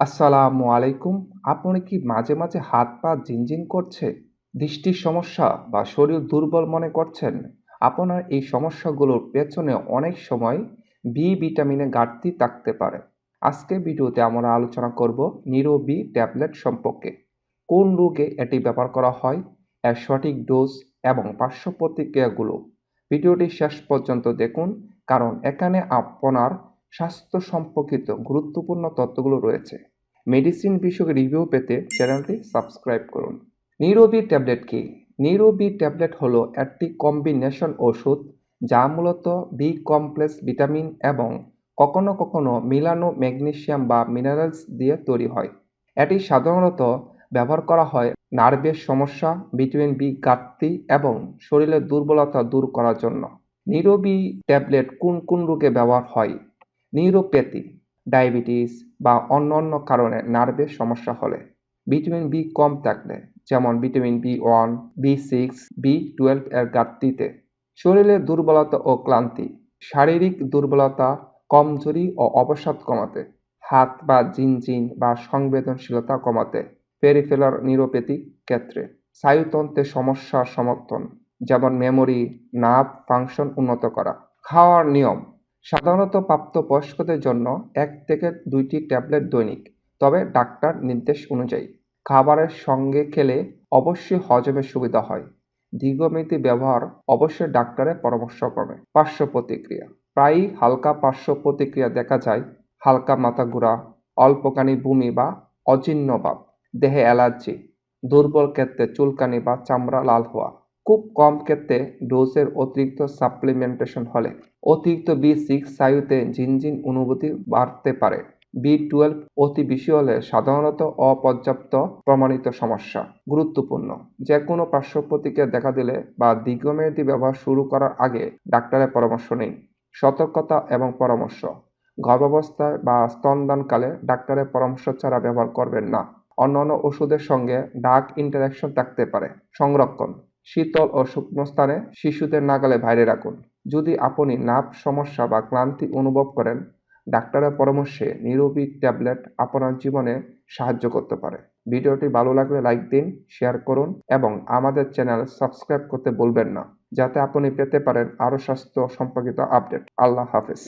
আসসালামু আলাইকুম। আপনি কি মাঝে মাঝে হাত পা ঝিনঝিন করছে? দৃষ্টির সমস্যা বা শরীর দুর্বল মনে করছেন? আপনার এই সমস্যাগুলোর পেছনে অনেক সময় বি ভিটামিনের ঘাটতি থাকতে পারে। আজকে ভিডিওতে আমরা আলোচনা করব নিরো বি ট্যাবলেট সম্পর্কে। কোন রোগে এটি ব্যবহার করা হয়? এর সঠিক ডোজ এবং পার্শ্ব প্রতিক্রিয়াগুলো। ভিডিওটি শেষ পর্যন্ত দেখুন, কারণ এখানে আপনার স্বাস্থ্য সম্পর্কিত গুরুত্বপূর্ণ তথ্যগুলো রয়েছে। মেডিসিন বিষয়ক রিভিউ পেতে চ্যানেলটি সাবস্ক্রাইব করুন। নিরোবি ট্যাবলেট কি? নিরোবি ট্যাবলেট হলো একটি কম্বিনেশন ওষুধ যা মূলত বি কমপ্লেক্স ভিটামিন এবং কখনো কখনো মিলানো ম্যাগনেশিয়াম বা মিনারেলস দিয়ে তৈরি হয়। এটি সাধারণত ব্যবহার করা হয় নার্ভের সমস্যা ভিটামিন বি ঘাটতি এবং শরীরের দুর্বলতা দূর করার জন্য। নিরোবি ট্যাবলেট কোন কোন রোগে ব্যবহার হয়? নিউরোপ্যাথি ডায়াবেটিস বা অন্যান্য কারণে নার্ভের সমস্যা হলে। ভিটামিন বি কম থাকলে, যেমন vitamin B one B six B twelve এর ঘাটতিতে। শরীরের দুর্বলতা ও ক্লান্তি, শারীরিক দুর্বলতা, কমজোরি ও অবসাদ কমাতে, হাত বা জিনজিন বা সংবেদনশীলতা কমাতে, পেরিফেলার নিউরোপ্যাথিক ক্ষেত্রে। স্নায়ুতন্ত্রের সমস্যার সমর্থন, যেমন মেমোরি নার্ভ ফাংশন উন্নত করা। খাওয়ার নিয়ম সাধারণত প্রাপ্তবয়স্কদের জন্য এক থেকে দুইটি ট্যাবলেট দৈনিক, তবে ডাক্তার নির্দেশ অনুযায়ী। খাবারের সঙ্গে খেলে অবশ্যই হজমের সুবিধা হয়। দীর্ঘমেয়াদী ব্যবহার অবশ্যই ডাক্তারের পরামর্শক্রমে পার্শ্ব প্রতিক্রিয়া। প্রায়ই হালকা পার্শ্ব প্রতিক্রিয়া দেখা যায়। হালকা মাথা ঘোরা, অল্পকানি বমি বা অজীর্ণ ভাব, দেহে অ্যালার্জি, দুর্বল ক্ষেত্রে চুলকানি বা চামড়া লাল হওয়া। খুব কম ক্ষেত্রে ডোজের অতিরিক্ত সাপ্লিমেন্টেশন হলে অতিরিক্ত বি সিক্স স্নায়ুতে ঝিনঝিন অনুভূতি বাড়তে পারে। বি টুয়েলভ অতি বেশি হলে সাধারণত অপর্যাপ্ত প্রমাণিত সমস্যা। গুরুত্বপূর্ণ। যে কোনো পার্শ্ব দেখা দিলে বা দীর্ঘমেয়াদী ব্যবহার শুরু করার আগে ডাক্তারের পরামর্শ নিন। সতর্কতা এবং পরামর্শ। গর্ভাবস্থায় বা স্তনদানকালে ডাক্তারের পরামর্শ ছাড়া ব্যবহার করবেন না। অন্যান্য ওষুধের সঙ্গে ডাক ইন্টারাকশন থাকতে পারে। সংরক্ষণ। শীতল ও শুকনো স্থানে শিশুদের নাগালে বাইরে রাখুন। যদি আপনি নাভ সমস্যা বা ক্লান্তি অনুভব করেন, ডাক্তারের পরামর্শে নিরোবী ট্যাবলেট আপনার জীবনে সাহায্য করতে পারে। ভিডিওটি ভালো লাগলে লাইক দিন, শেয়ার করুন এবং আমাদের চ্যানেল সাবস্ক্রাইব করতে বলবেন না, যাতে আপনি পেতে পারেন আরও স্বাস্থ্য সম্পর্কিত আপডেট। আল্লাহ হাফেজ।